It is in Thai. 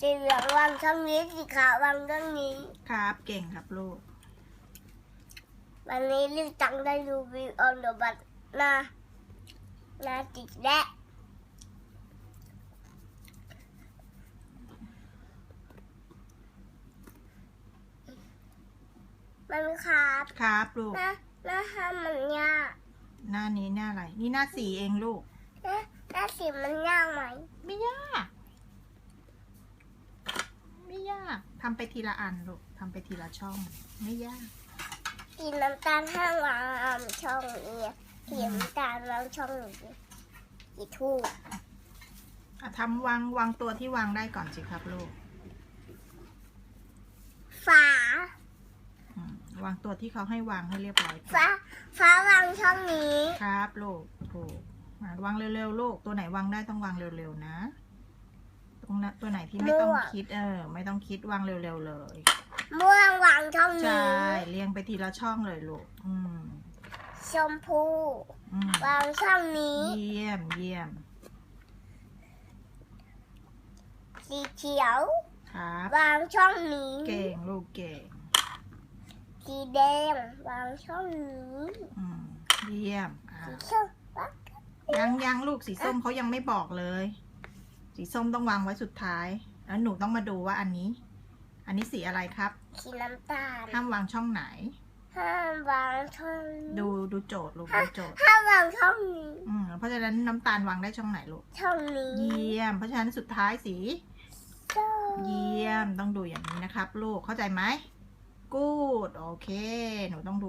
สีเหลืองวางช่องนี้สีขาววางช่องนี้ ครับ เก่งครับลูก วันนี้ลิตังได้ดูวิวออนเดอะบัตนะนาจิกและมันครับครับลูกนะนะทำมันยาก หน้านี้หน้าอะไร นี่หน้าสีเองลูกนะนะสีมันยากไหม ไม่ยาก ไม่ยาก ทำไปทีละอันลูกทำไปทีละช่อง ไม่ยากสีน้ำตาลห้างวางช่องนี้สีน้ำตาลวางช่องนี้สีทูบอะทำวางวางตัวที่วางได้ก่อนสิครับลูก ฝาอืมวางตัวที่เขาให้วางให้เรียบร้อยก่อน ฟ้าฟ้าวางช่องนี้ ครับลูกถูกอะวางเร็วๆลูก ตัวไหนวางได้ต้องวางเร็วๆนะตร งนั้นตัวไหนที่ไม่ต้องคิดเออ ไม่ต้องคิดวางเร็วๆเลยม่วงวางช่องใช่นี้เรียงไปทีละช่องเลยลูกอืมชมพูอืมวางช่องนี้ เยี่ยมเยี่ยมสีเขียว ครับวางช่องนี้ เก่งลูกเก่งสีแดงวางช่องนี้อืมเยี่ยมอะสีส้มวาง ยังยังลูกสีส้มเขายังไม่บอกเลย สีส้มต้องวางไว้สุดท้าย แล้วหนูต้องมาดูว่าอันนี้ อันนี้สีอะไรครับ สีน้ำตาลห้ามวางช่องไหน ห้ามวางช่องนี้ดูดูโจทย์ลูกดูโจทย์ห้ามวางช่องนี้อืมเพราะฉะนั้นน้ำตาลวางได้ช่องไหนลูกช่องนี้เยี่ยม เพราะฉะนั้นสุดท้ายสีส้มเยี่ยมต้องดูอย่างนี้นะครับ ลูกเข้าใจไหมกูดโอเค หนูต้องดู